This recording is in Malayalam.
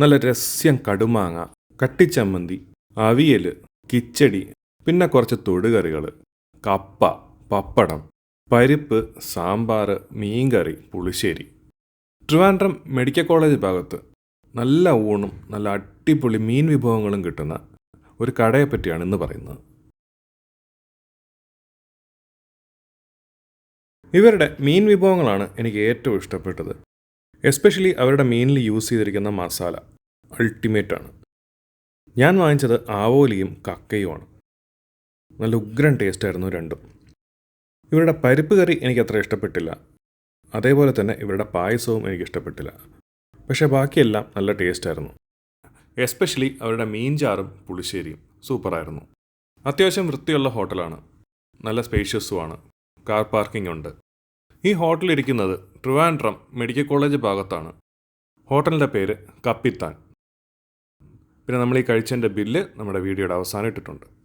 നല്ല രസ്യം കടുമാങ്ങ കട്ടിച്ചമ്മന്തി അവിയൽ കിച്ചടി പിന്നെ കുറച്ച് തൊടുകറികൾ. കപ്പ പപ്പടം പരിപ്പ് സാമ്പാർ മീൻകറി പുളിശ്ശേരി. ട്രിവാൻഡ്രം മെഡിക്കൽ കോളേജ് ഭാഗത്ത് നല്ല ഊണും നല്ല അടിപൊളി മീൻ വിഭവങ്ങളും കിട്ടുന്ന ഒരു കടയെപ്പറ്റിയാണ് ഇന്ന് പറയുന്നത്. ഇവരുടെ മീൻ വിഭവങ്ങളാണ് എനിക്ക് ഏറ്റവും ഇഷ്ടപ്പെട്ടത്. എസ്പെഷ്യലി അവരുടെ മീനിൽ യൂസ് ചെയ്തിരിക്കുന്ന മസാല അൾട്ടിമേറ്റ് ആണ്. ഞാൻ വാങ്ങിച്ചത് ആവോലിയും കക്കയുമാണ്. നല്ല ഉഗ്രൻ ടേസ്റ്റ് ആയിരുന്നു രണ്ടും. ഇവരുടെ പരിപ്പ് കറി എനിക്ക് അത്ര ഇഷ്ടപ്പെട്ടില്ല. അതേപോലെ തന്നെ ഇവരുടെ പായസവും എനിക്ക് ഇഷ്ടപ്പെട്ടില്ല. പക്ഷേ ബാക്കിയെല്ലാം നല്ല ടേസ്റ്റായിരുന്നു എസ്പെഷ്യലി അവരുടെ മീൻചാറും പുളിശ്ശേരിയും. സൂപ്പറായിരുന്നു അത്യാവശ്യം വൃത്തിയുള്ള ഹോട്ടലാണ് നല്ല സ്പേഷ്യസുമാണ് കാർ പാർക്കിംഗ് ഉണ്ട്. ഈ ഹോട്ടൽ ഇരിക്കുന്നത് ട്രിവാൻഡ്രം മെഡിക്കൽ കോളേജ് ഭാഗത്താണ്. ഹോട്ടലിന്റെ പേര് കപ്പിത്താൻ. പിന്നെ നമ്മൾ ഈ കഴിച്ചതിന്റെ ബില്ല് നമ്മുടെ വീഡിയോയുടെ അവസാനം ഇട്ടിട്ടുണ്ട്.